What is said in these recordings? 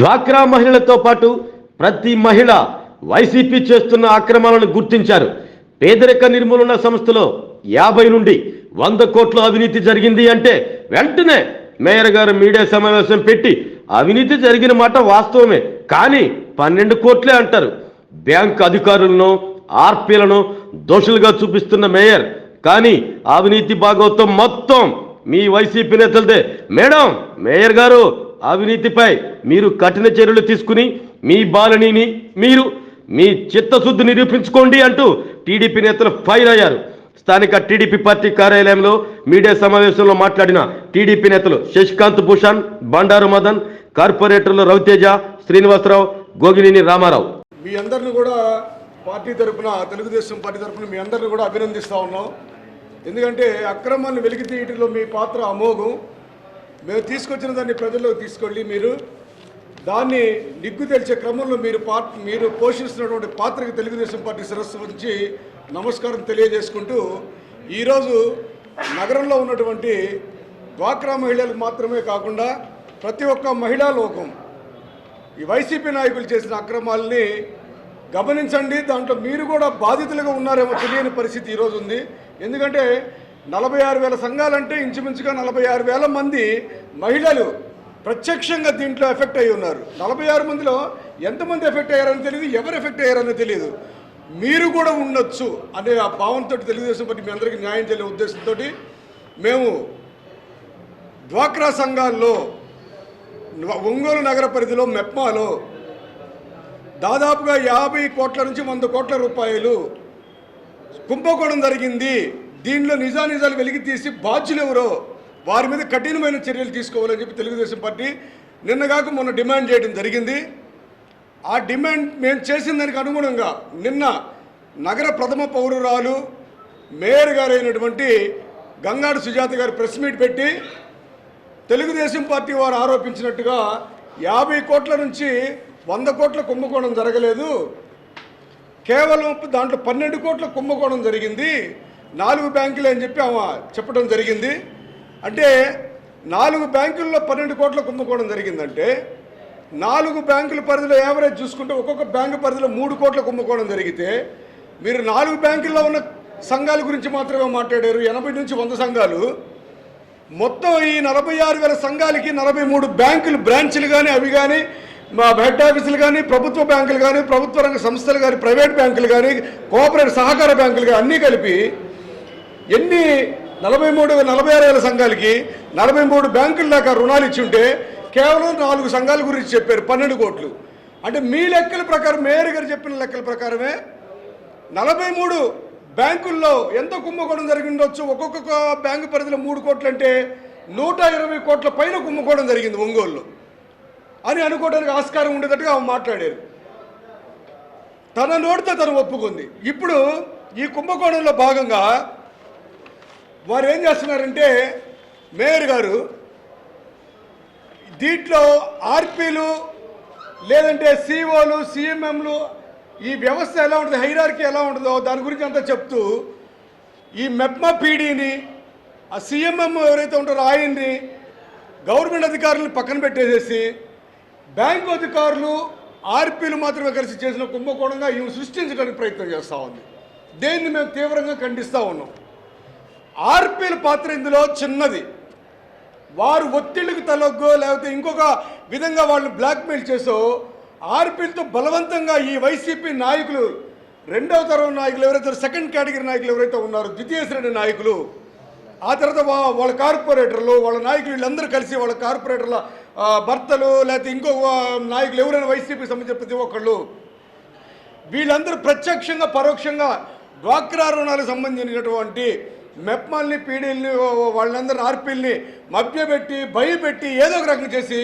డ్వాక్రా మహిళలతో పాటు ప్రతి మహిళ వైసీపీ చేస్తున్న అక్రమాలను గుర్తించారు. పేదరిక నిర్మూలన సంస్థలో యాభై నుండి వంద కోట్ల అవినీతి జరిగింది అంటే వెంటనే మేయర్ గారు మీడియా సమావేశం పెట్టి అవినీతి జరిగిన మాట వాస్తవమే కానీ పన్నెండు కోట్లే అంటారు. బ్యాంక్ అధికారులను ఆర్పీలను దోషులుగా చూపిస్తున్న మేయర్ కానీ అవినీతి భాగవతం మొత్తం మీ వైసీపీ నేతలదే. మేడం మేయర్ గారు అవినీతిపై మీరు కఠిన చర్యలు తీసుకుని మీ బాలనీని మీరు మీ చిత్తశుద్ధి నిరూపించుకోండి అంటూ టీడీపీ నేతలు ఫైర్ అయ్యారు. స్థానిక టీడీపీ పార్టీ కార్యాలయంలో మీడియా సమావేశంలో మాట్లాడిన టీడీపీ నేతలు శశికాంత్ భూషణ్ బండారు మదన్ కార్పొరేటర్లు రవితేజ శ్రీనివాసరావు గోగినేని రామారావు. మీ అందరిని కూడా పార్టీ తరఫున తెలుగుదేశం పార్టీ తరపున మీ అందరిని కూడా అభినందిస్తూ ఉన్నాం. ఎందుకంటే అక్రమాన్ని వెలికి తీయటంలో మీ పాత్ర అమోఘం. మేము తీసుకొచ్చిన దాన్ని ప్రజల్లోకి తీసుకెళ్ళి మీరు దాన్ని నిగ్గు తెలిసే క్రమంలో మీరు పార్ట్ మీరు పోషిస్తున్నటువంటి పాత్రకి తెలుగుదేశం పార్టీ సరస్సు నుంచి నమస్కారం తెలియజేసుకుంటూ ఈరోజు నగరంలో ఉన్నటువంటి డ్వాక్రా మహిళలకు మాత్రమే కాకుండా ప్రతి ఒక్క మహిళా లోకం ఈ వైసీపీ నాయకులు చేసిన అక్రమాలని గమనించండి. దాంట్లో మీరు కూడా బాధితులుగా ఉన్నారేమో తెలియని పరిస్థితి ఈరోజు ఉంది. ఎందుకంటే నలభై ఆరు వేల సంఘాలంటే ఇంచుమించుగా నలభై ఆరు వేల మంది మహిళలు ప్రత్యక్షంగా దీంట్లో ఎఫెక్ట్ అయి ఉన్నారు. నలభై ఆరు మందిలో ఎంతమంది ఎఫెక్ట్ అయ్యారని తెలియదు ఎవరు ఎఫెక్ట్ అయ్యారని తెలియదు. మీరు కూడా ఉండొచ్చు అనే ఆ భావంతో తెలుగుదేశం పార్టీ మీ అందరికీ న్యాయం చేయలే ఉద్దేశంతో మేము డ్వాక్రా సంఘాల్లో ఒంగోలు నగర పరిధిలో మెప్మాలో దాదాపుగా యాభై కోట్ల నుంచి వంద కోట్ల రూపాయలు కుంభకోణం జరిగింది. దీనిలో నిజానిజాలు వెలికి తీసి బాధ్యులు ఎవరో వారి మీద కఠినమైన చర్యలు తీసుకోవాలని చెప్పి తెలుగుదేశం పార్టీ నిన్నగాక మొన్న డిమాండ్ చేయడం జరిగింది. ఆ డిమాండ్ మేము చేసిన దానికి అనుగుణంగా నిన్న నగర ప్రథమ పౌరురాలు మేయర్ గారైనటువంటి గంగాడు సుజాత గారు ప్రెస్ మీట్ పెట్టి తెలుగుదేశం పార్టీ వారు ఆరోపించినట్టుగా యాభై కోట్ల నుంచి వంద కోట్ల కుంభకోణం జరగలేదు. కేవలం దాంట్లో పన్నెండు కోట్ల కుంభకోణం జరిగింది. నాలుగు బ్యాంకులు అని చెప్పి ఆమె చెప్పడం జరిగింది. అంటే నాలుగు బ్యాంకుల్లో పన్నెండు కోట్ల కుంభకోణం జరిగిందంటే నాలుగు బ్యాంకుల పరిధిలో యావరేజ్ చూసుకుంటే ఒక్కొక్క బ్యాంకు పరిధిలో మూడు కోట్ల కుంభకోణం జరిగితే మీరు నాలుగు బ్యాంకుల్లో ఉన్న సంఘాల గురించి మాత్రమే మాట్లాడారు. ఎనభై నుంచి వంద సంఘాలు. మొత్తం ఈ నలభై ఆరు వేల సంఘాలకి నలభై మూడు బ్యాంకులు బ్రాంచ్లు కానీ అవి కానీ మా హెడ్ ఆఫీసులు కానీ ప్రభుత్వ బ్యాంకులు కానీ ప్రభుత్వ రంగ సంస్థలు కానీ ప్రైవేట్ బ్యాంకులు కానీ కోఆపరేటివ్ సహకార బ్యాంకులు కానీ అన్నీ కలిపి ఎన్ని నలభై మూడు నలభై ఆరు వేల సంఘాలకి నలభై మూడు బ్యాంకుల దాకా రుణాలు ఇచ్చి ఉంటే కేవలం నాలుగు సంఘాల గురించి చెప్పారు పన్నెండు కోట్లు. అంటే మీ లెక్కల ప్రకారం మేయర్ గారు చెప్పిన లెక్కల ప్రకారమే నలభై మూడు బ్యాంకుల్లో ఎంత కుంభకోణం జరిగిండొచ్చు? ఒక్కొక్క బ్యాంకు పరిధిలో మూడు కోట్లు అంటే నూట ఇరవై కోట్ల పైన కుంభకోణం జరిగింది ఒంగోలులో. అని అనుకోవడానికి ఆస్కారం ఉండేటట్టుగా ఆమె మాట్లాడారు. తన నోటితో తను ఒప్పుకుంది. ఇప్పుడు ఈ కుంభకోణంలో భాగంగా వారు ఏం చేస్తున్నారంటే మేయర్ గారు దీంట్లో ఆర్పీలు లేదంటే సిఓలు సిఎంఎంలు ఈ వ్యవస్థ ఎలా ఉంటుంది హైరార్కి ఎలా ఉంటుందో దాని గురించి అంతా చెప్తూ ఈ మెప్మా పీడీని ఆ సీఎంఎం ఎవరైతే ఉంటారో ఆయన్ని గవర్నమెంట్ అధికారులను పక్కన పెట్టేసేసి బ్యాంకు అధికారులు ఆర్పీలు మాత్రమే కలిసి చేసిన కుంభకోణంగా ఇవి సృష్టించడానికి ప్రయత్నం చేస్తూ ఉంది. దేన్ని మేము తీవ్రంగా ఖండిస్తూ ఉన్నాం. ఆర్పీల పాత్ర ఇందులో చిన్నది. వారు ఒత్తిళ్ళకి తలొగ్గో లేకపోతే ఇంకొక విధంగా వాళ్ళు బ్లాక్మెయిల్ చేసో ఆర్పీలతో బలవంతంగా ఈ వైసీపీ నాయకులు రెండవ తరం నాయకులు ఎవరైతే సెకండ్ కేటగిరీ నాయకులు ఎవరైతే ఉన్నారో ద్వితీయ శ్రేణి నాయకులు ఆ తర్వాత వా- వాళ్ళ కార్పొరేటర్లు వాళ్ళ నాయకులు వీళ్ళందరూ కలిసి వాళ్ళ కార్పొరేటర్ల భర్తలు లేకపోతే ఇంకో నాయకులు ఎవరైనా వైసీపీ సంబంధించిన ప్రతి ఒక్కళ్ళు వీళ్ళందరూ ప్రత్యక్షంగా పరోక్షంగా డ్వాక్రా రుణాలకు సంబంధించినటువంటి మెప్మల్ని పీడీల్ని వాళ్ళందరూ ఆర్పీల్ని మభ్యపెట్టి భయపెట్టి ఏదో ఒక రకం చేసి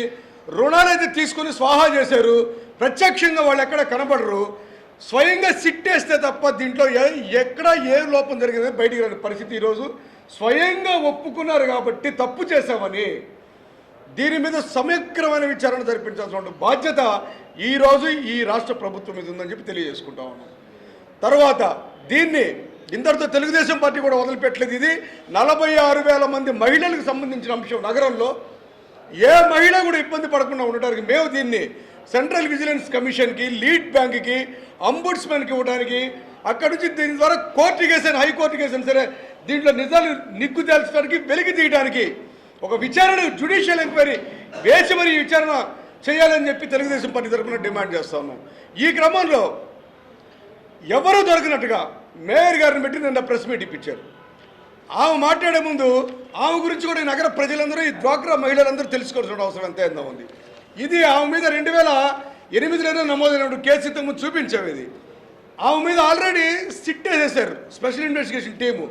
రుణాలైతే తీసుకొని స్వాహా చేశారు. ప్రత్యక్షంగా వాళ్ళు ఎక్కడ కనబడరు. స్వయంగా సిట్టేస్తే తప్ప దీంట్లో ఎక్కడ ఏ లోపం జరిగిందని బయటికి రాని పరిస్థితి ఈరోజు. స్వయంగా ఒప్పుకున్నారు కాబట్టి తప్పు చేశామని దీని మీద సమగ్రమైన విచారణ జరిపించాల్సిన బాధ్యత ఈరోజు ఈ రాష్ట్ర ప్రభుత్వం మీద ఉందని చెప్పి తెలియజేసుకుంటా ఉన్నాం. తర్వాత దీన్ని ఇంతటితో తెలుగుదేశం పార్టీ కూడా వదిలిపెట్టలేదు ఇది. నలభై ఆరు వేల మంది మహిళలకు సంబంధించిన అంశం నగరంలో. ఏ మహిళ కూడా ఇబ్బంది పడకుండా ఉండటానికి మేము దీన్ని సెంట్రల్ విజిలెన్స్ కమిషన్కి లీడ్ బ్యాంక్కి అంబుడ్స్మెన్కి ఇవ్వడానికి అక్కడి నుంచి దీని ద్వారా కోర్టు కేసైనా హైకోర్టు కేసైనా సరే దీంట్లో నిజాలు నిగ్గు తేల్చడానికి వెలికి తీయడానికి ఒక విచారణ జ్యుడిషియల్ ఎంక్వైరీ వేసి మరి విచారణ చేయాలని చెప్పి తెలుగుదేశం పార్టీ తరఫున డిమాండ్ చేస్తాము ఈ క్రమంలో ఎవరు దొరికినట్టుగా మేయర్ గారిని పెట్టి నిన్న ప్రెస్ మీట్ ఇప్పించారు. ఆమె మాట్లాడే ముందు ఆమె గురించి కూడా నగర ప్రజలందరూ ఈ డ్వాక్రా మహిళలందరూ తెలుసుకోవాల్సిన అవసరం ఎంతైందో ఉంది. ఇది ఆమె మీద రెండు వేల ఎనిమిదిలోనే నమోదైనప్పుడు కేసు ఇంతకు ముందు చూపించాము ఇది. ఆమె మీద ఆల్రెడీ సిట్ వేసేశారు స్పెషల్ ఇన్వెస్టిగేషన్ టీము.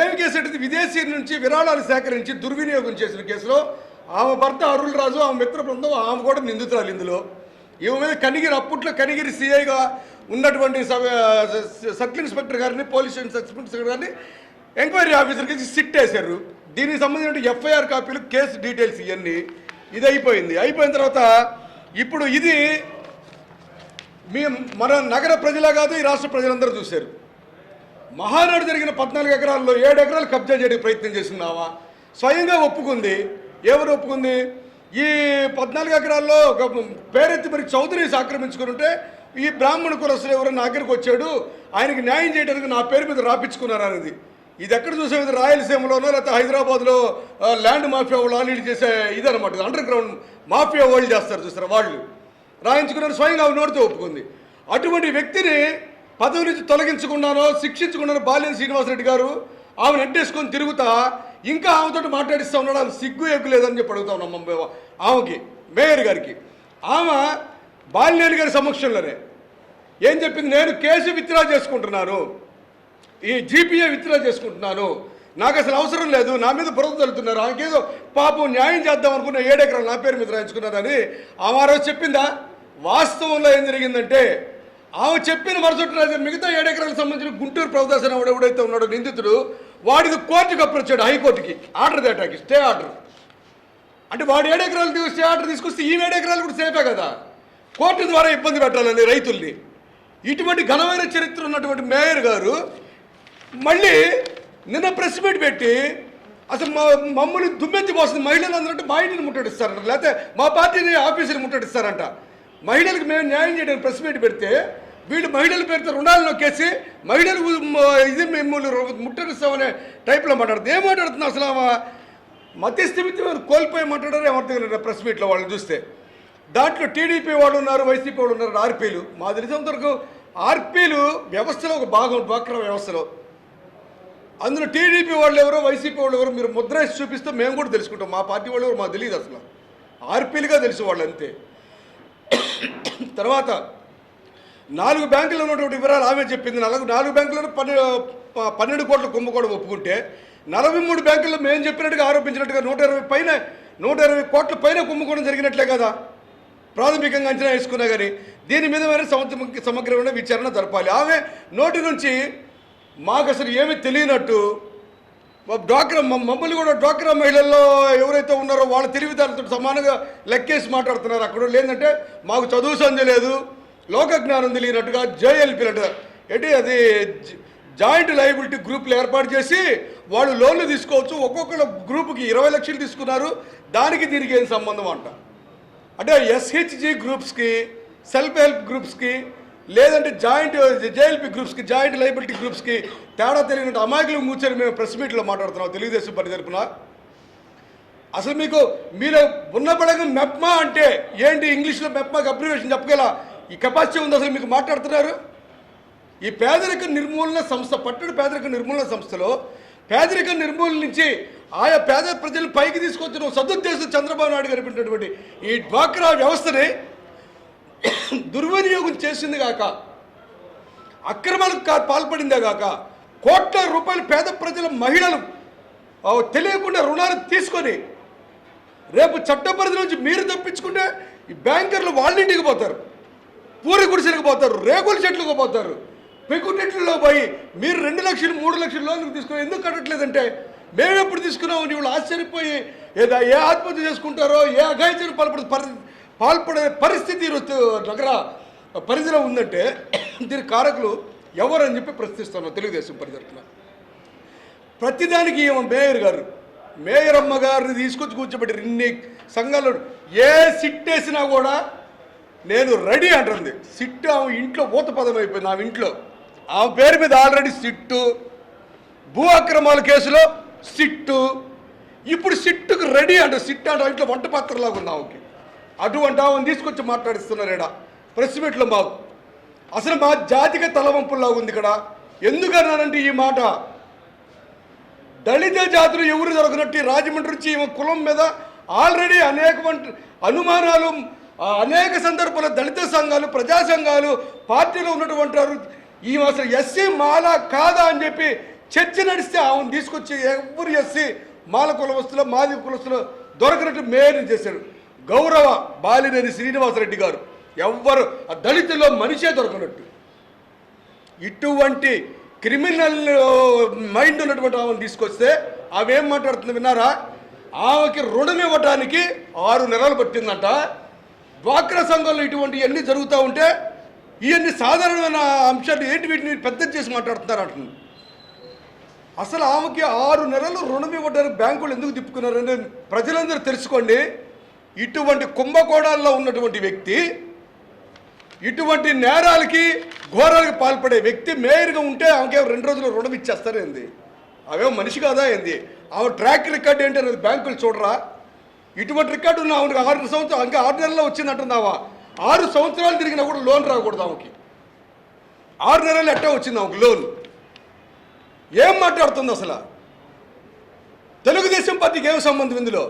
ఏమి కేసు అంటే విదేశీ నుంచి విరాళాలు సేకరించి దుర్వినియోగం చేసిన కేసులో ఆమె భర్త అరుల్ రాజు ఆమె మిత్ర బృందం ఆమె కూడా నిందితురాలు ఇందులో. ఈమె మీద కనిగిరి అప్పట్లో కనిగిరి సిఐగా ఉన్నటువంటి సర్కిల్ ఇన్స్పెక్టర్ గారిని పోలీస్ ఇన్స్పెక్టర్ గారిని ఎంక్వైరీ ఆఫీసర్కి సిట్ వేశారు దీనికి సంబంధించిన ఎఫ్ఐఆర్ కాపీలు కేసు డీటెయిల్స్ ఇవన్నీ ఇది అయిపోయింది. అయిపోయిన తర్వాత ఇప్పుడు ఇది మీ మన నగర ప్రజలే కాదు ఈ రాష్ట్ర ప్రజలందరూ చూశారు. మహానాడు జరిగిన పద్నాలుగు ఎకరాల్లో ఏడు ఎకరాలు కబ్జా చేయడానికి ప్రయత్నం చేస్తున్నావా? స్వయంగా ఒప్పుకుంది. ఎవరు ఒప్పుకుంది? ఈ పద్నాలుగు ఎకరాల్లో ఒక పేరెత్తి మరి చౌదరీస్ ఆక్రమించుకుని ఉంటే ఈ బ్రాహ్మణ కులస్తులు ఎవరైనా దగ్గరికి వచ్చాడు ఆయనకి న్యాయం చేయడానికి నా పేరు మీద రాపించుకున్నారు అనేది. ఇది ఎక్కడ చూసాం? ఇది రాయలసీమలోనో లేకపోతే హైదరాబాద్లో ల్యాండ్ మాఫియా వాళ్ళు ఆల్రెడీ చేసే ఇదనమాట అండర్ గ్రౌండ్ మాఫియా వాళ్ళు చేస్తారు చూస్తారా వాళ్ళు. రాయించుకున్నారు స్వయంగా ఆమె నోటితో ఒప్పుకుంది. అటువంటి వ్యక్తిని పదవి నుంచి తొలగించకుండానో శిక్షించకుండానో బాల్యం శ్రీనివాసరెడ్డి గారు ఆమెను ఎట్టేసుకొని తిరుగుతా ఇంకా ఆమెతో మాట్లాడిస్తూ ఉన్నాడు? ఆమె సిగ్గు ఎగ్గు లేదని చెప్పి అడుగుతా ఉన్నాం ఆమెకి మేయర్ గారికి. ఆమె బాలినేని గారి సమక్షంలోనే. ఏం చెప్పింది? నేను కేసు విత్డ్రా చేసుకుంటున్నాను. ఈ జీపీఏ విత్డ్రా చేసుకుంటున్నాను. నాకు అసలు అవసరం లేదు. నా మీద బురద తలుతున్నారు ఆమెకేదో పాపం న్యాయం చేద్దాం అనుకున్న ఏడెకరాలు నా పేరు మీద రాయించుకున్నారని ఆమె ఆ రోజు చెప్పిందా? వాస్తవంలో ఏం జరిగిందంటే ఆమె చెప్పిన మరుసటి రాజు మిగతా ఏడెకరాలకు సంబంధించిన గుంటూరు ప్రభుదాసన్ ఎవడైతే ఉన్నాడో నిందితుడు వాడిది కోర్టుకు అప్రోచాడు హైకోర్టుకి. ఆర్డర్ తేటాకి స్టే ఆర్డర్. అంటే వాడు ఏడెకరాలు తీ- స్టే ఆర్డర్ తీసుకొస్తే ఈ ఏడెకరాలు కూడా సేఫే కదా? కోర్టు ద్వారా ఇబ్బంది పెట్టాలని రైతుల్ని. ఇటువంటి ఘనమైన చరిత్ర ఉన్నటువంటి మేయర్ గారు మళ్ళీ నిన్న ప్రెస్ మీట్ పెట్టి అసలు మా మమ్మల్ని దుమ్మెత్తి పోస్తుంది మహిళలు అందరంటే మా ఇంటిని ముట్టడిస్తారంట. లేకపోతే మా పార్టీని ఆఫీసుని ముట్టడిస్తారంట. మహిళలకు మేము న్యాయం చేయడానికి ప్రెస్ మీట్ పెడితే వీళ్ళు మహిళల పేరుతో రుణాలు నొక్కేసి మహిళలు ఇది మిమ్మల్ని ముట్టడిస్తామనే టైప్లో మాట్లాడుతుంది. ఏం మాట్లాడుతుంది అసలు ఆమె? మధ్య కోల్పోయి మాట్లాడారు ఏమర్థం ప్రెస్ మీట్లో వాళ్ళు చూస్తే. దాంట్లో టీడీపీ వాళ్ళు ఉన్నారు వైసీపీ వాళ్ళు ఉన్నారు ఆర్పీలు. మా తెలిసినంతవరకు ఆర్పీలు వ్యవస్థలో ఒక భాగం డ్వాక్రా వ్యవస్థలో. అందులో టీడీపీ వాళ్ళు ఎవరో వైసీపీ వాళ్ళు ఎవరో మీరు ముద్ర చూపిస్తే మేము కూడా తెలుసుకుంటాం. మా పార్టీ వాళ్ళు ఎవరు మాకు తెలియదు అసలు. ఆర్పీలుగా తెలుసు వాళ్ళు అంతే తర్వాత నాలుగు బ్యాంకుల్లో ఉన్నటువంటి వివరాలు ఆమె చెప్పింది. నాలుగు నాలుగు బ్యాంకుల్లో పన్నె పన్నెండు కోట్ల కుంభకోణం ఒప్పుకుంటే నలభై మూడు బ్యాంకుల్లో మేము చెప్పినట్టుగా ఆరోపించినట్టుగా నూట ఇరవై పైన నూట ఇరవై కోట్ల పైన కుంభకోణం జరిగినట్లే కదా. ప్రాథమికంగా అంచనా వేసుకున్నా కానీ దీని మీద మరి సమగ్ర సమగ్రమైన విచారణ జరపాలి. ఆమె నోటి నుంచి మాకు అసలు ఏమీ తెలియనట్టు డ్వాక్రా మమ్మల్ని కూడా డ్వాక్రా మహిళల్లో ఎవరైతే ఉన్నారో వాళ్ళ తెలివితేటలతో సమానంగా లెక్కేసి మాట్లాడుతున్నారు. అక్కడ లేదంటే మాకు చదువు సంధి లేదు లోక జ్ఞానం తెలియనట్టుగా జేఎల్పీ అంటే ఏంటి అది జాయింట్ లయబిలిటీ గ్రూపులు ఏర్పాటు చేసి వాళ్ళు లోన్లు తీసుకోవచ్చు. ఒక్కొక్కరు గ్రూపుకి ఇరవై లక్షలు తీసుకున్నారు. దానికి దీనికి ఏం సంబంధం అంట? అంటే ఎస్హెచ్జి గ్రూప్స్కి సెల్ఫ్ హెల్ప్ గ్రూప్స్కి లేదంటే జాయింట్ జేఎల్పి గ్రూప్స్కి జాయింట్ లైబిలిటీ గ్రూప్స్కి తేడా తెలియనట్టు అమాయకులు కూర్చొని మేము ప్రెస్ మీట్లో మాట్లాడుతున్నాం తెలుగుదేశం పార్టీ తరఫున. అసలు మీకు మీరు ఉన్న పడగ మెప్మా అంటే ఏంటి? ఇంగ్లీష్లో మెప్మాకి అబ్రివేషన్ చెప్పగల ఈ కెపాసిటీ ఉంది? అసలు మీకు మాట్లాడుతున్నారు? ఈ పేదరిక నిర్మూలన సంస్థ పట్టణ పేదరిక నిర్మూలన సంస్థలో పేదరికం నిర్మూలన నుంచి ఆయా పేద ప్రజలు పైకి తీసుకొచ్చిన సదుద్దేశం చంద్రబాబు నాయుడు గారిపినటువంటి ఈ డ్వాక్రా వ్యవస్థని దుర్వినియోగం చేసింది కాక అక్రమాలకు పాల్పడిందే కాక కోట్ల రూపాయలు పేద ప్రజల మహిళలు తెలియకుండా రుణాలు తీసుకొని రేపు చట్టపరిధి నుంచి మీరు తప్పించుకుంటే ఈ బ్యాంకర్లు వాళ్ళ ఇంటికి పోతారు పూరి గుడిసెలకు పోతారు రేకుల చెట్లకు పోతారు. పెంకుటెట్లలో పోయి మీరు రెండు లక్షలు మూడు లక్షలు లోన్లు తీసుకుని ఎందుకు కట్టట్లేదంటే మేము ఎప్పుడు తీసుకున్నామని నీళ్ళు ఆశ్చర్యపోయి ఏదో ఏ ఆత్మహత్య చేసుకుంటారో ఏ అఘాయిత్యం పాల్పడే పరిస్థితి పాల్పడే పరిస్థితి నగర పరిధిలో ఉందంటే దీని కారకులు ఎవరని చెప్పి ప్రశ్నిస్తున్నాం తెలుగుదేశం పరిధిలో ప్రతిదానికి ఏమో మేయర్ గారు మేయర్ అమ్మ గారిని తీసుకొచ్చి కూర్చోబెట్టి ఇన్ని సంఘాలు ఏ సిట్ వేసినా కూడా నేను రెడీ అంటుంది. సిట్ ఇంట్లో ఊత పదం అయిపోయింది ఆమె ఇంట్లో. ఆమె పేరు మీద ఆల్రెడీ సిట్టు. భూ అక్రమాల కేసులో సిట్టు. ఇప్పుడు సిట్టుకు రెడీ అంట సిట్ అంటే ఇంట్లో వంట పాత్రలాగా ఉంది ఆమెకి అటువంటి ఆమెను తీసుకొచ్చి మాట్లాడిస్తున్నారు ప్రెస్ మీట్లో మాకు. అసలు మా జాతిక తలవంపులాగా ఉంది ఇక్కడ. ఎందుకన్నానంటే ఈ మాట? దళిత జాతులు ఎవరు దొరకనట్టు రాజమండ్రి నుంచి ఈమె కులం మీద ఆల్రెడీ అనేక అనుమానాలు ఆ, అనేక సందర్భాల్లో దళిత సంఘాలు ప్రజా సంఘాలు పార్టీలో ఉన్నటువంటి వారు ఈమె అసలు ఎస్సీ మాల కాదా అని చెప్పి చర్చ నడిస్తే ఆమెను తీసుకొచ్చి ఎవరు ఎస్సీ మాల కులవస్తులు మాది కులస్తులు దొరకనట్టు మేయర్ని చేశారు గౌరవ బాలినేని శ్రీనివాసరెడ్డి గారు ఎవ్వరు ఆ దళితుల్లో మనిషే దొరకనట్టు. ఇటువంటి క్రిమినల్ మైండ్ ఉన్నటువంటి ఆమెను తీసుకొస్తే ఆమె ఏం మాట్లాడుతుంది విన్నారా? ఆమెకి రుణం ఇవ్వటానికి ఆరు నెలలు పట్టిందంట. డ్వాక్రా సంఘంలో ఇటువంటి అన్నీ జరుగుతూ ఉంటే ఇవన్నీ సాధారణమైన అంశాలు ఏంటి వీటిని పెద్ద చేసి మాట్లాడుతున్నారు అంటుంది అసలు ఆమెకి ఆరు నెలలు రుణం ఇవ్వడానికి బ్యాంకులు ఎందుకు తిప్పుకున్నారని ప్రజలందరూ తెలుసుకోండి. ఇటువంటి కుంభకోణాల్లో ఉన్నటువంటి వ్యక్తి ఇటువంటి నేరాలకి ఘోరాలకు పాల్పడే వ్యక్తి మేయర్గా ఉంటే ఆమెకే రెండు రోజులు రుణం ఇచ్చేస్తారేంది. అవేమో మనిషి కాదా ఏంది? ఆమె ట్రాక్ రికార్డ్ ఏంటి అనేది బ్యాంకులు చూడరా? ఇటువంటి రికార్డు ఉన్న ఆమెకు ఆరు సంవత్సరం ఇంకా ఆరు నెలల్లో వచ్చింది ఆరు సంవత్సరాలు తిరిగినా కూడా లోన్ రాకూడదు ఆమెకి. ఆరు నెలలు ఎట్టా వచ్చింది ఆమెకి లోన్? ఏం మాట్లాడుతుంది అసలు? తెలుగుదేశం పార్టీకి ఏం సంబంధం ఇందులో?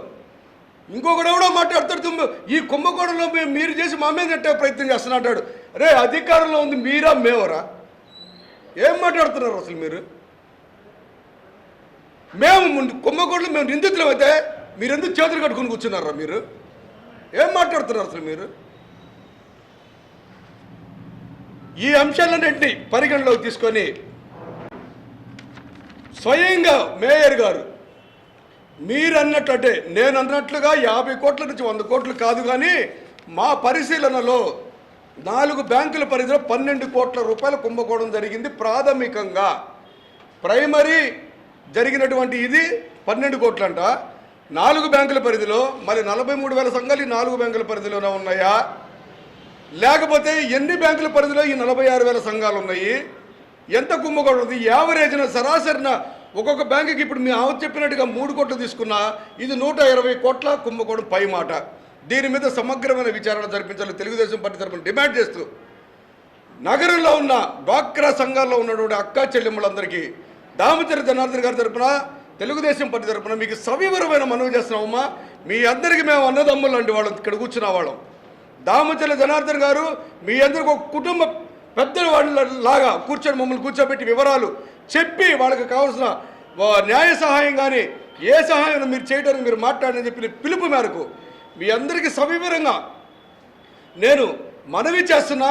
ఇంకొకడు ఎవడో మాట్లాడతాడు ఈ కుంభకోణంలో మీరు చేసి మా మీద నెట్టే ప్రయత్నం చేస్తున్నట్టాడు రే అధికారంలో ఉంది మీరా మేవరా? ఏం మాట్లాడుతున్నారు అసలు మీరు? మేము ముందు కుంభకోణంలో మేము నిందితులం అయితే మీరు ఎందుకు చేతులు కట్టుకుని కూర్చున్నారా మీరు? ఏం మాట్లాడుతున్నారు అసలు మీరు? ఈ అంశాలన్నింటినీ పరిగణలోకి తీసుకొని స్వయంగా మేయర్ గారు మీరు అన్నట్లంటే నేను అన్నట్లుగా యాభై కోట్ల నుంచి వంద కోట్లు కాదు కానీ మా పరిశీలనలో నాలుగు బ్యాంకుల పరిధిలో పన్నెండు కోట్ల రూపాయలు కుంభకోణం జరిగింది ప్రాథమికంగా. ప్రైమరీ జరిగినటువంటి ఇది పన్నెండు కోట్లంట. నాలుగు బ్యాంకుల పరిధిలో మరి నలభై మూడు వేల సంఘాలు నాలుగు బ్యాంకుల పరిధిలోనే ఉన్నాయా? లేకపోతే ఎన్ని బ్యాంకుల పరిధిలో ఈ నలభై ఆరు వేల సంఘాలు ఉన్నాయి? ఎంత కుంభకోణం ఉంది? యావరేజ్న సరాసరిన ఒక్కొక్క బ్యాంకుకి ఇప్పుడు మీ ఆమె చెప్పినట్టుగా మూడు కోట్లు తీసుకున్నా ఇది నూట ఇరవై కోట్ల కుంభకోణం పై మాట. దీని మీద సమగ్రమైన విచారణ జరిపించాలని తెలుగుదేశం పార్టీ తరఫున డిమాండ్ చేస్తూ నగరంలో ఉన్న డ్వాక్రా సంఘాల్లో ఉన్నటువంటి అక్కా చెల్లెమ్మలందరికీ దామచర జనార్దన్ గారి తరపున తెలుగుదేశం పార్టీ తరపున మీకు సవివరమైన మనవి చేస్తున్నామమ్మా. మీ అందరికీ మేము అన్నదమ్ములు లాంటి వాళ్ళం ఇక్కడ కూర్చున్న వాళ్ళం. దామచల జనార్దన్ గారు మీ అందరికి ఒక కుటుంబ పెద్దల వాళ్ళ లాగా కూర్చొని మమ్మల్ని కూర్చోబెట్టి వివరాలు చెప్పి వాళ్ళకి కావాల్సిన వా- న్యాయ సహాయం కానీ ఏ సహాయం మీరు చేయడానికి మీరు మాట్లాడని చెప్పిన పిలుపు మేరకు మీ అందరికీ సవివరంగా నేను మనవి చేస్తున్నా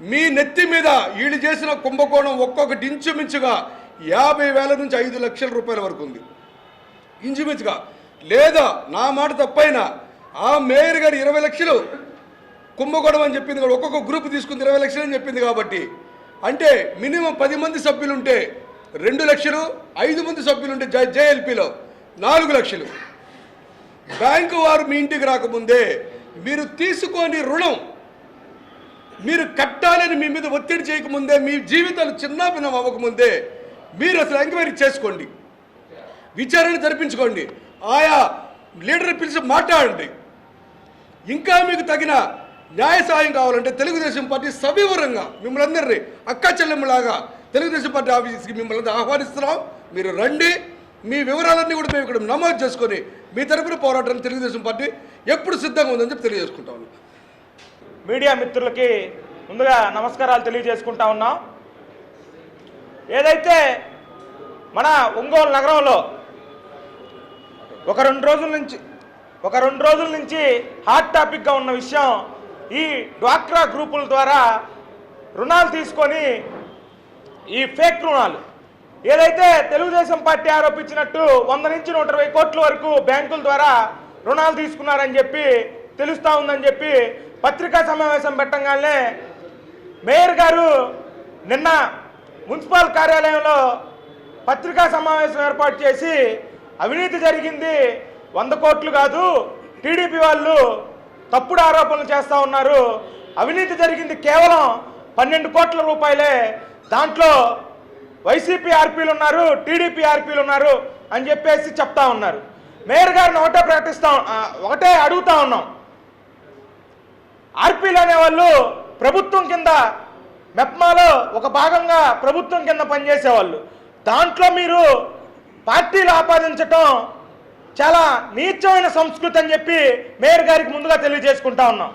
మీ నెత్తి మీద వీళ్ళు చేసిన కుంభకోణం ఒక్కొక్కటి ఇంచుమించుగా యాభై వేల నుంచి ఐదు లక్షల రూపాయల వరకు ఉంది. ఇంచుమించుగా. లేదా నా మాట తప్పైనా ఆ మేయర్ గారు ఇరవై లక్షలు కుంభకోణం అని చెప్పింది కూడా ఒక్కొక్క గ్రూప్ తీసుకుంది ఇరవై లక్షలు అని చెప్పింది కాబట్టి. అంటే మినిమం పది మంది సభ్యులు ఉంటే రెండు లక్షలు ఐదు మంది సభ్యులుంటే జ జే నాలుగు లక్షలు. బ్యాంకు వారు మీ ఇంటికి రాకముందే మీరు తీసుకొని రుణం మీరు కట్టాలని మీ మీద ఒత్తిడి చేయకముందే మీ జీవితాలు చిన్నాభిన్నం అవ్వకముందే మీరు అసలు ఎంక్వైరీ చేసుకోండి. విచారణ జరిపించుకోండి. ఆయా లీడర్ పిలిచి మాట్లాడండి. ఇంకా మీకు తగిన న్యాయ సహాయం కావాలంటే తెలుగుదేశం పార్టీ సవివరంగా మిమ్మల్ని అందరినీ అక్క చెల్లెమ్మలాగా తెలుగుదేశం పార్టీ ఆఫీస్కి మిమ్మల్ని ఆహ్వానిస్తున్నాం. మీరు రండి. మీ వివరాలన్నీ కూడా మేము ఇక్కడ నమోదు చేసుకొని మీ తరపున పోరాటానికి తెలుగుదేశం పార్టీ ఎప్పుడు సిద్ధంగా ఉందని చెప్పి తెలియజేసుకుంటాము మీడియా మిత్రులకి ముందుగా నమస్కారాలు తెలియజేసుకుంటా ఉన్నాం. ఏదైతే మన ఒంగోలు నగరంలో ఒక రెండు రోజుల నుంచి ఒక రెండు రోజుల నుంచి హాట్ టాపిక్గా ఉన్న విషయం ఈ డ్వాక్రా గ్రూపుల ద్వారా రుణాలు తీసుకొని ఈ ఫేక్ రుణాలు. ఏదైతే తెలుగుదేశం పార్టీ ఆరోపించినట్టు వంద నుంచి నూట ఇరవై కోట్ల వరకు బ్యాంకుల ద్వారా రుణాలు తీసుకున్నారని చెప్పి తెలుస్తూ ఉందని చెప్పి పత్రికా సమావేశం పెట్టంగానే మేయర్ గారు నిన్న మున్సిపల్ కార్యాలయంలో పత్రికా సమావేశం ఏర్పాటు చేసి అవినీతి జరిగింది వంద కోట్లు కాదు టీడీపీ వాళ్ళు తప్పుడు ఆరోపణలు చేస్తూ ఉన్నారు. అవినీతి జరిగింది కేవలం పన్నెండు కోట్ల రూపాయలే. దాంట్లో వైసీపీ ఆర్పీలు ఉన్నారు టీడీపీ ఆర్పీలు ఉన్నారు అని చెప్పేసి చెప్తా ఉన్నారు. మేయర్ గారిని ఒకటే ప్రకటిస్తా ఒకటే అడుగుతా ఉన్నాం. ఆర్పీలు అనేవాళ్ళు ప్రభుత్వం కింద మెప్మాలో ఒక భాగంగా ప్రభుత్వం కింద పనిచేసేవాళ్ళు. దాంట్లో మీరు పార్టీలు ఆపాదించటం చాలా నీచమైన సంస్కృతి అని చెప్పి మేయర్ గారికి ముందుగా తెలియజేసుకుంటా ఉన్నాం.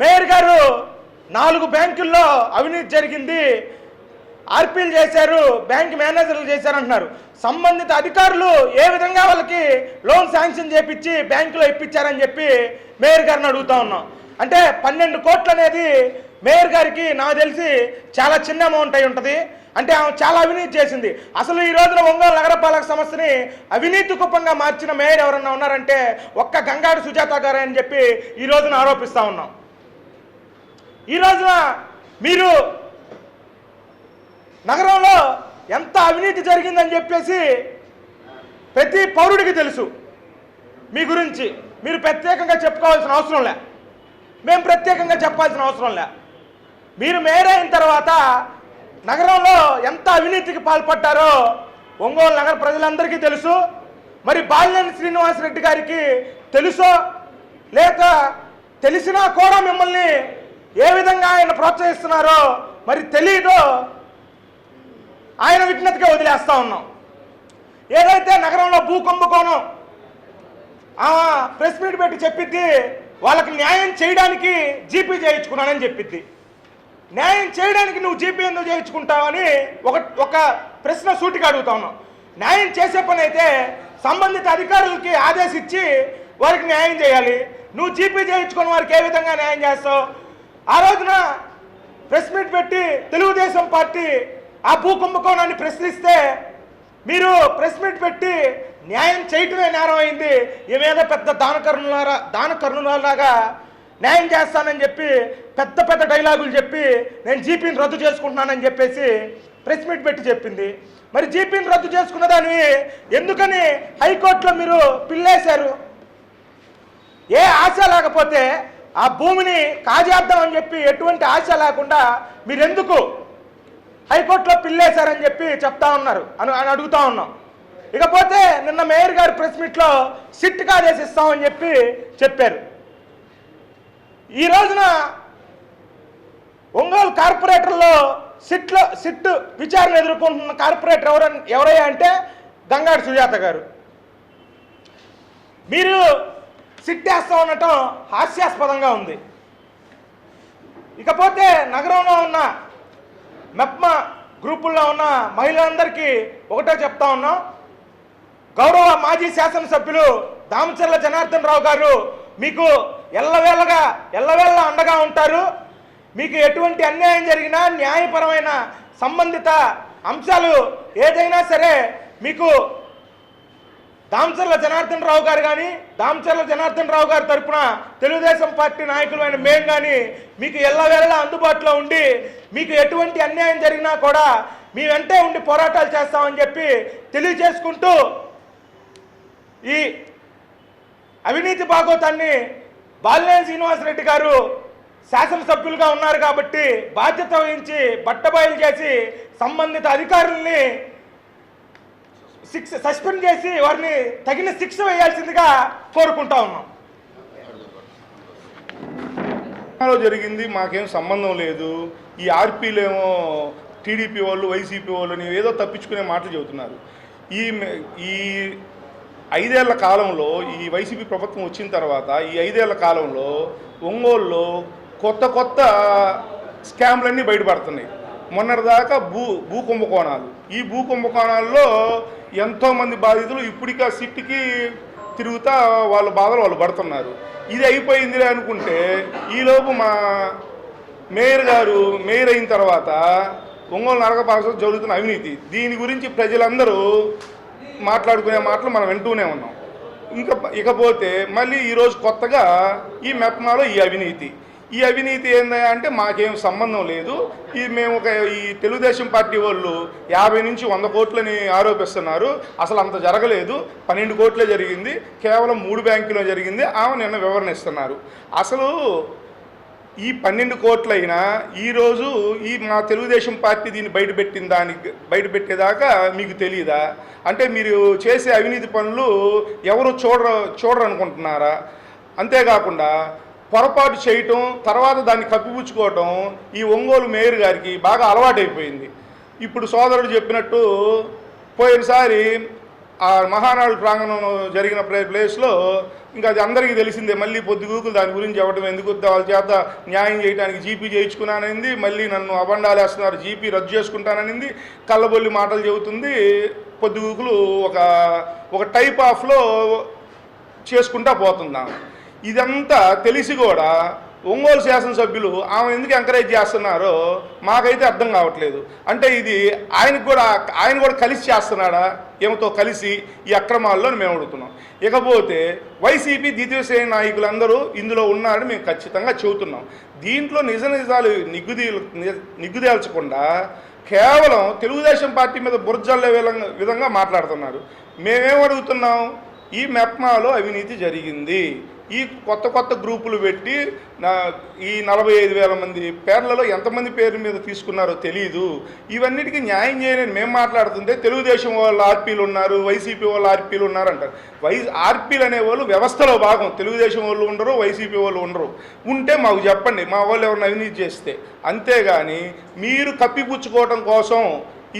మేయర్ గారు నాలుగు బ్యాంకుల్లో అవినీతి జరిగింది. ఆర్పీలు చేశారు బ్యాంక్ మేనేజర్లు చేశారు అంటున్నారు సంబంధిత అధికారులు ఏ విధంగా వాళ్ళకి లోన్ శాంక్షన్ చేపించి బ్యాంకులో ఇప్పించారని చెప్పి మేయర్ గారిని అడుగుతా ఉన్నాం. అంటే పన్నెండు కోట్లు అనేది మేయర్ గారికి నాకు తెలిసి చాలా చిన్న అమౌంట్ అయి ఉంటుంది. అంటే ఆమె చాలా అవినీతి చేసింది. అసలు ఈ రోజున ఒంగోలు నగరపాలక సంస్థని అవినీతి కుప్పంగా మార్చిన మేయర్ ఎవరన్నా ఉన్నారంటే ఒక్క గంగాడు సుజాత గారే అని చెప్పి ఈ రోజున ఆరోపిస్తా ఉన్నాం. ఈ రోజున మీరు నగరంలో ఎంత అవినీతి జరిగిందని చెప్పేసి ప్రతి పౌరుడికి తెలుసు. మీ గురించి మీరు ప్రత్యేకంగా చెప్పుకోవాల్సిన అవసరం లే. మేము ప్రత్యేకంగా చెప్పాల్సిన అవసరం లే. మీరు మేయర్ అయిన తర్వాత నగరంలో ఎంత అవినీతికి పాల్పడ్డారో ఒంగోలు నగర ప్రజలందరికీ తెలుసు. మరి బాలినేని శ్రీనివాసరెడ్డి గారికి తెలుసో లేక తెలిసినా కూడా మిమ్మల్ని ఏ విధంగా ఆయన ప్రోత్సహిస్తున్నారో మరి తెలియదో ఆయన విజ్ఞతగా వదిలేస్తా ఉన్నాం. ఏదైతే నగరంలో భూకుంభకోణం ప్రెస్ మీట్ పెట్టి చెప్పిద్ది వాళ్ళకి న్యాయం చేయడానికి జీపీ చేయించుకున్నానని చెప్పిద్ది. న్యాయం చేయడానికి నువ్వు జీపీ ఎందుకు చేయించుకుంటావని ఒక ఒక ప్రశ్న సూటిగా అడుగుతా ఉన్నాం న్యాయం చేసే పని అయితే సంబంధిత అధికారులకి ఆదేశించి వారికి న్యాయం చేయాలి. నువ్వు జీపీ చేయించుకుని వారికి ఏ విధంగా న్యాయం చేస్తావు? ఆ రోజున ప్రెస్ మీట్ పెట్టి తెలుగుదేశం పార్టీ ఆ భూ కుంభకోణాన్ని ప్రశ్నిస్తే మీరు ప్రెస్ మీట్ పెట్టి న్యాయం చేయటమే నేరం అయింది ఏమేదో పెద్ద దానకరుణారా దానకరుణాలాగా న్యాయం చేస్తానని చెప్పి పెద్ద పెద్ద డైలాగులు చెప్పి నేను జీపీని రద్దు చేసుకుంటున్నానని చెప్పేసి ప్రెస్ మీట్ పెట్టి చెప్పింది. మరి జీపీని రద్దు చేసుకున్న దాన్ని ఎందుకని హైకోర్టులో మీరు పిల్లేశారు? ఏ ఆశ లేకపోతే ఆ భూమిని కాజేద్దామని చెప్పి ఎటువంటి ఆశ లేకుండా మీరెందుకు హైకోర్టులో పిల్లేశారని చెప్పి చెప్తా ఉన్నారు అని అని అడుగుతా ఉన్నాం. ఇకపోతే నిన్న మేయర్ గారు ప్రెస్ మీట్లో సిట్కి ఆదేశిస్తామని చెప్పి చెప్పారు. ఈ రోజున ఒంగోలు కార్పొరేటర్లో సిట్లో సిట్ విచారణ ఎదుర్కొంటున్న కార్పొరేటర్ ఎవర ఎవరయ్యా అంటే దంగాడి సుజాత గారు. మీరు సిట్టేస్తా ఉండటం హాస్యాస్పదంగా ఉంది. ఇకపోతే నగరంలో ఉన్న మెప్మ గ్రూపుల్లో ఉన్న మహిళలందరికీ ఒకటే చెప్తా ఉన్నాం. గౌరవ మాజీ శాసనసభ్యులు దామచర్ల జనార్దన్ రావు గారు మీకు ఎల్లవేళగా ఎల్లవేళ అండగా ఉంటారు. మీకు ఎటువంటి అన్యాయం జరిగినా న్యాయపరమైన సంబంధిత అంశాలు ఏదైనా సరే మీకు దామచర్ల జనార్దన్ రావు గారు కానీ దామచర్ల జనార్దన్ రావు గారి తరఫున తెలుగుదేశం పార్టీ నాయకులమైన మేము కానీ మీకు ఎల్లవేళలా అందుబాటులో ఉండి మీకు ఎటువంటి అన్యాయం జరిగినా కూడా మీ వెంటే ఉండి పోరాటాలు చేస్తామని చెప్పి తెలియజేసుకుంటూ ఈ అవినీతి భాగోతాన్ని బాలినేని శ్రీనివాసరెడ్డి గారు శాసనసభ్యులుగా ఉన్నారు కాబట్టి బాధ్యత వహించి బట్టబయలు చేసి సంబంధిత అధికారుల్ని శిక్ష సస్పెండ్ చేసి వారిని తగిన శిక్ష వేయాల్సిందిగా కోరుకుంటా ఉన్నాం. జరిగింది మాకేం సంబంధం లేదు. ఈ ఆర్పీలేమో టీడీపీ వాళ్ళు వైసీపీ వాళ్ళు ఏదో తప్పించుకునే మాటలు చెబుతున్నారు. ఈ ఈ ఐదేళ్ళ కాలంలో ఈ వైసీపీ ప్రభుత్వం వచ్చిన తర్వాత ఈ ఐదేళ్ళ కాలంలో ఒంగోలులో కొత్త కొత్త స్కామ్లన్నీ బయటపడుతున్నాయి. మొన్నటిదాకా భూ భూ కుంభకోణాలు. ఈ భూ కుంభకోణాల్లో ఎంతోమంది బాధితులు ఇప్పటికీ ఆ సిట్కి తిరుగుతా వాళ్ళ బాధలు వాళ్ళు పడుతున్నారు. ఇది అయిపోయిందిలే అనుకుంటే ఈలోపు మా మేయర్ గారు మేయర్ అయిన తర్వాత ఒంగోలు నరకపాలస జరుగుతున్న అవినీతి. దీని గురించి ప్రజలందరూ మాట్లాడుకునే మాటలు మనం వింటూనే ఉన్నాం. ఇంకా ఇకపోతే మళ్ళీ ఈరోజు కొత్తగా ఈ మెప్మాలో ఈ అవినీతి. ఈ అవినీతి ఏందా అంటే మాకేం సంబంధం లేదు. ఈ మేము ఒక ఈ తెలుగుదేశం పార్టీ వాళ్ళు యాభై నుంచి వంద కోట్లని ఆరోపిస్తున్నారు. అసలు అంత జరగలేదు. పన్నెండు కోట్లే జరిగింది. కేవలం మూడు బ్యాంకులో జరిగింది. ఆమె నిన్న వివరణ ఇస్తున్నారు. అసలు ఈ పన్నెండు కోట్లైనా ఈరోజు ఈ మా తెలుగుదేశం పార్టీ దీన్ని బయటపెట్టిన దానికి బయటపెట్టేదాకా మీకు తెలియదా అంటే మీరు చేసే అవినీతి పనులు ఎవరు చూడర చూడరనుకుంటున్నారా? అంతేకాకుండా పొరపాటు చేయటం తర్వాత దాన్ని కప్పిపుచ్చుకోవటం ఈ ఒంగోలు మేయర్ గారికి బాగా అలవాటైపోయింది. ఇప్పుడు సోదరుడు చెప్పినట్టు పోయినసారి ఆ మహానాడు ప్రాంగణంలో జరిగిన ప్లేస్లో ఇంకా అది అందరికీ తెలిసిందే మళ్ళీ పొద్దుగూకులు దాని గురించి చెప్పడం ఎందుకు వాళ్ళ చేత న్యాయం చేయడానికి జీపీ చేయించుకున్నాననింది మళ్ళీ నన్ను అబండాలు వేస్తున్నారు జీపీ రద్దు చేసుకుంటాననింది కళ్ళబొల్లి మాటలు చెబుతుంది పొద్దుగూకులు ఒక ఒక టైప్ ఆఫ్లో చేసుకుంటా పోతున్నాం. ఇదంతా తెలిసి కూడా ఒంగోలు శాసనసభ్యులు ఆమె ఎందుకు ఎంకరేజ్ చేస్తున్నారో మాకైతే అర్థం కావట్లేదు. అంటే ఇది ఆయనకు కూడా ఆయన కూడా కలిసి చేస్తున్నాడా? ఏమతో కలిసి ఈ అక్రమాల్లో మేము అడుగుతున్నాం. ఇకపోతే వైసీపీ ద్వితీయ శ్రేణి నాయకులందరూ ఇందులో ఉన్నారని మేము ఖచ్చితంగా చెబుతున్నాం. దీంట్లో నిజ నిజాలు నిగ్గుదీ నిగ్గుదేల్చకుండా కేవలం తెలుగుదేశం పార్టీ మీద బుర్జల్లే విధంగా విధంగా మాట్లాడుతున్నారు. మేమేం అడుగుతున్నాం? ఈ మెప్మాలో అవినీతి జరిగింది. ఈ కొత్త కొత్త గ్రూపులు పెట్టి నా ఈ నలభై ఐదు వేల మంది పేర్లలో ఎంతమంది పేర్ల మీద తీసుకున్నారో తెలియదు ఇవన్నిటికీ న్యాయం చేయలేని మేము మాట్లాడుతుంటే తెలుగుదేశం వాళ్ళు ఆర్పీలు ఉన్నారు వైసీపీ వాళ్ళు ఆర్పీలు ఉన్నారు అంటారు వై ఆర్పీలు అనేవాళ్ళు వ్యవస్థలో భాగం. తెలుగుదేశం వాళ్ళు ఉండరు వైసీపీ వాళ్ళు ఉండరు. ఉంటే మాకు చెప్పండి మా వాళ్ళు ఎవరిని అవినీతి చేస్తే. అంతేగాని మీరు కప్పిపుచ్చుకోవడం కోసం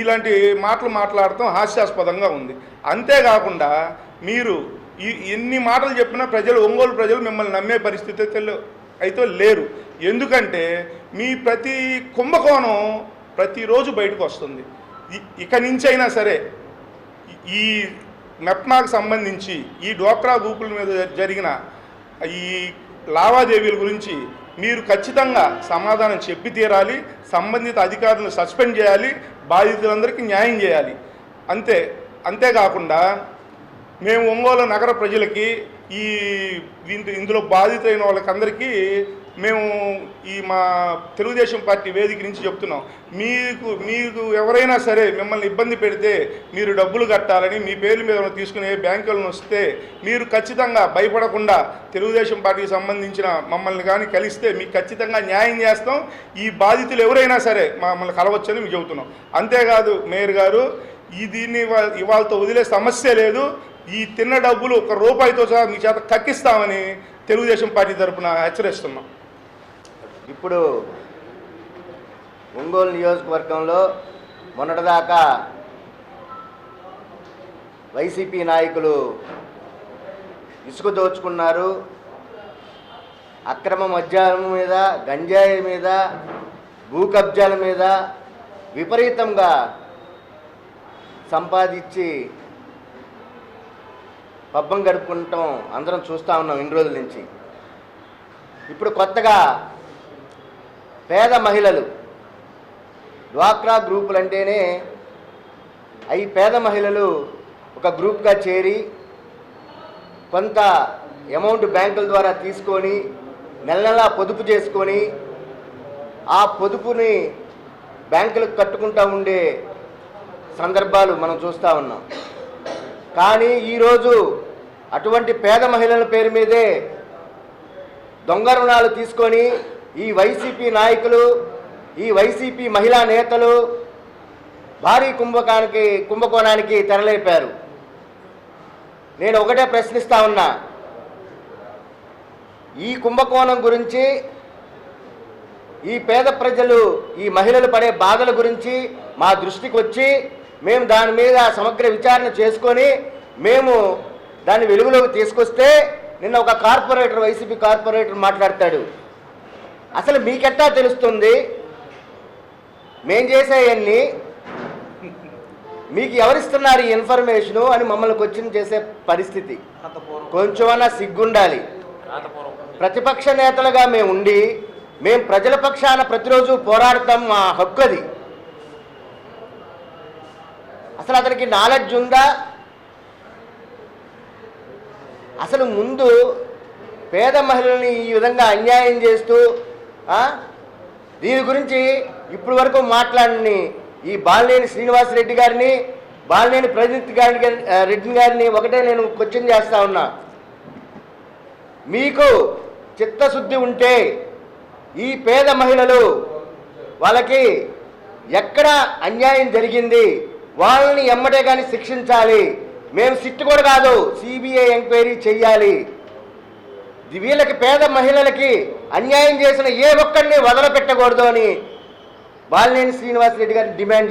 ఇలాంటి మాటలు మాట్లాడటం హాస్యాస్పదంగా ఉంది. అంతేకాకుండా మీరు ఈ ఎన్ని మాటలు చెప్పినా ప్రజలు ఒంగోలు ప్రజలు మిమ్మల్ని నమ్మే పరిస్థితి అయితే అయితే లేరు. ఎందుకంటే మీ ప్రతి కుంభకోణం ప్రతిరోజు బయటకు వస్తుంది. ఇక నుంచి అయినా సరే ఈ- మెప్నాకు సంబంధించి ఈ డోక్రా గ్రూపుల మీద జరిగిన ఈ లావాదేవీల గురించి మీరు ఖచ్చితంగా సమాధానం చెప్పి తీరాలి సంబంధిత అధికారులను సస్పెండ్ చేయాలి బాధితులందరికీ న్యాయం చేయాలి. అంతే అంతేకాకుండా మేము ఒంగోలు నగర ప్రజలకి ఈ ఇందులో బాధితులైన వాళ్ళకందరికీ మేము ఈ మా తెలుగుదేశం పార్టీ వేదిక నుంచి చెప్తున్నాం. మీకు మీకు ఎవరైనా సరే మిమ్మల్ని ఇబ్బంది పెడితే మీరు డబ్బులు కట్టాలని మీ పేర్ల మీద తీసుకునే బ్యాంకులను వస్తే మీరు ఖచ్చితంగా భయపడకుండా తెలుగుదేశం పార్టీకి సంబంధించిన మమ్మల్ని కానీ కలిస్తే మీకు ఖచ్చితంగా న్యాయం చేస్తాం. ఈ బాధితులు ఎవరైనా సరే మమ్మల్ని కలవచ్చని మీకు చెబుతున్నాం. అంతేకాదు మేయర్ గారు ఈ దీన్ని ఇవా- ఇవాళతో వదిలే సమస్య లేదు. ఈ తిన్న డబ్బులు ఒక రూపాయితో సహా మీ చేత కక్కిస్తామని తెలుగుదేశం పార్టీ తరపున హెచ్చరిస్తున్నాం. ఇప్పుడు ఒంగోలు నియోజకవర్గంలో మొన్నటిదాకా వైసీపీ నాయకులు ఇసుక దోచుకున్నారు. అక్రమ మద్యం మీద గంజాయి మీద భూ కబ్జాల మీద విపరీతంగా సంపాదించి పబ్బం గడుపుకుంటాం అందరం చూస్తూ ఉన్నాం ఇన్ని రోజుల నుంచి. ఇప్పుడు కొత్తగా పేద మహిళలు డ్వాక్రా గ్రూపులు అంటేనే అవి పేద మహిళలు ఒక గ్రూప్గా చేరి కొంత అమౌంట్ బ్యాంకుల ద్వారా తీసుకొని నెల నెలా పొదుపు చేసుకొని ఆ పొదుపుని బ్యాంకులకు కట్టుకుంటూ ఉండే సందర్భాలు మనం చూస్తూ ఉన్నాం. కానీ ఈరోజు అటువంటి పేద మహిళల పేరు మీదే దొంగ రుణాలు తీసుకొని ఈ వైసీపీ నాయకులు ఈ వైసీపీ మహిళా నేతలు భారీ కుంభకానికి కుంభకోణానికి తెరలేపారు. నేను ఒకటే ప్రశ్నిస్తా ఉన్నా. ఈ కుంభకోణం గురించి ఈ పేద ప్రజలు ఈ మహిళలు పడే బాధల గురించి మా దృష్టికి వచ్చి మేము దాని మీద సమగ్ర విచారణ చేసుకొని మేము దాన్ని వెలుగులోకి తీసుకొస్తే నిన్న ఒక కార్పొరేటర్ వైసీపీ కార్పొరేటర్ మాట్లాడతాడు. అసలు మీకెట్టా తెలుస్తుంది? మేం చేసేవన్నీ మీకు ఎవరిస్తున్నారు ఈ ఇన్ఫర్మేషను అని మమ్మల్ని క్వశ్చన్ చేసే పరిస్థితి. కొంచెమన్నా సిగ్గుండాలి. ప్రతిపక్ష నేతలుగా మేము ఉండి మేము ప్రజల పక్షాన ప్రతిరోజు పోరాడతాం మా హక్కు అది అసలు అతనికి నాలెడ్జ్ ఉందా? అసలు ముందు పేద మహిళల్ని ఈ విధంగా అన్యాయం చేస్తూ దీని గురించి ఇప్పటి వరకు మాట్లాడని ఈ బాలినేని శ్రీనివాసరెడ్డి గారిని బాలినేని ప్రదీప్ గారి రెడ్డి గారిని ఒకటే నేను క్వశ్చన్ చేస్తా ఉన్నా. మీకు చిత్తశుద్ధి ఉంటే ఈ పేద మహిళలు వాళ్ళకి ఎక్కడ అన్యాయం జరిగింది? వాళ్ళని ఎమ్మటే కానీ శిక్షించాలి. మేము సిట్ కూడా కాదు సిబిఐ ఎంక్వైరీ చెయ్యాలి. వీళ్ళకి పేద మహిళలకి అన్యాయం చేసిన ఏ ఒక్కరిని వదలపెట్టకూడదు అని బాలినేని శ్రీనివాసరెడ్డి గారిని demand